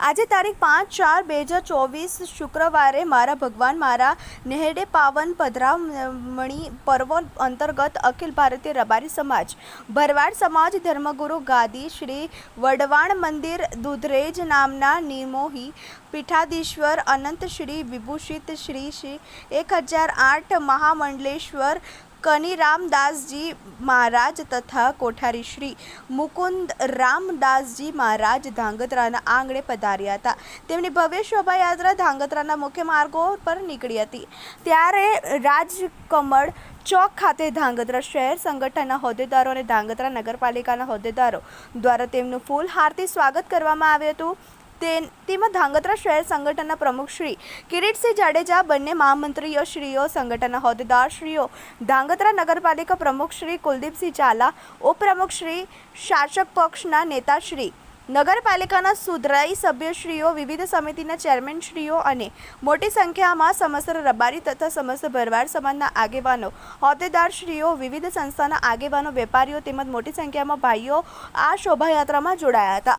આજે તારીખ પાંચ ચાર બે હજાર ચોવીસ શુક્રવારે મારા ભગવાન મારા નેહડે પાવન પધરામણી પર્વ અંતર્ગત અખિલ ભારતીય રબારી સમાજ, ભરવાડ સમાજ ધર્મગુરુ ગાદી શ્રી વડવાણ મંદિર દુધરેજ નામના નિમોહી પીઠાધીશ્વર અનંત શ્રી વિભૂષિત શ્રી શ્રી એક હજાર આઠ મહામંડલેશ્વર કનિરામદાસજી મહારાજ તથા કોઠારી શ્રી મુકુંદ રામદાસજી મહારાજ ધાંગધ્રાના આંગણે પધાર્યા હતા. તેમની ભવ્ય શોભાયાત્રા ધાંગધ્રાના મુખ્ય માર્ગો પર નીકળી હતી. ત્યારે રાજકમળ ચોક ખાતે ધાંગધ્રા શહેર સંગઠનના હોદ્દેદારો અને ધાંગધ્રા નગરપાલિકાના હોદ્દેદારો દ્વારા તેમનું ફૂલ હારથી સ્વાગત કરવામાં આવ્યું હતું. તે તેમાં ધાંગધ્રા શહેર સંગઠનના પ્રમુખ શ્રી કિરીટસિંહ જાડેજા, બંને મહામંત્રીઓ શ્રીઓ, સંગઠનના હોદ્દેદાર શ્રીઓ, ધાંગધ્રા નગરપાલિકા પ્રમુખ શ્રી કુલદીપસિંહ ઝાલા, ઉપપ્રમુખ શ્રી શાસક પક્ષના નેતા શ્રી નગરપાલિકાના સુધરાઈ સભ્યશ્રીઓ વિવિધ સમિતિના ચેરમેનશ્રીઓ અને મોટી સંખ્યામાં સમસ્ત રબારી તથા સમસ્ત ભરવાડ સમાજના આગેવાનો હોદ્દેદારશ્રીઓ વિવિધ સંસ્થાના આગેવાનો, વેપારીઓ તેમજ મોટી સંખ્યામાં ભાઈઓ આ શોભાયાત્રામાં જોડાયા હતા.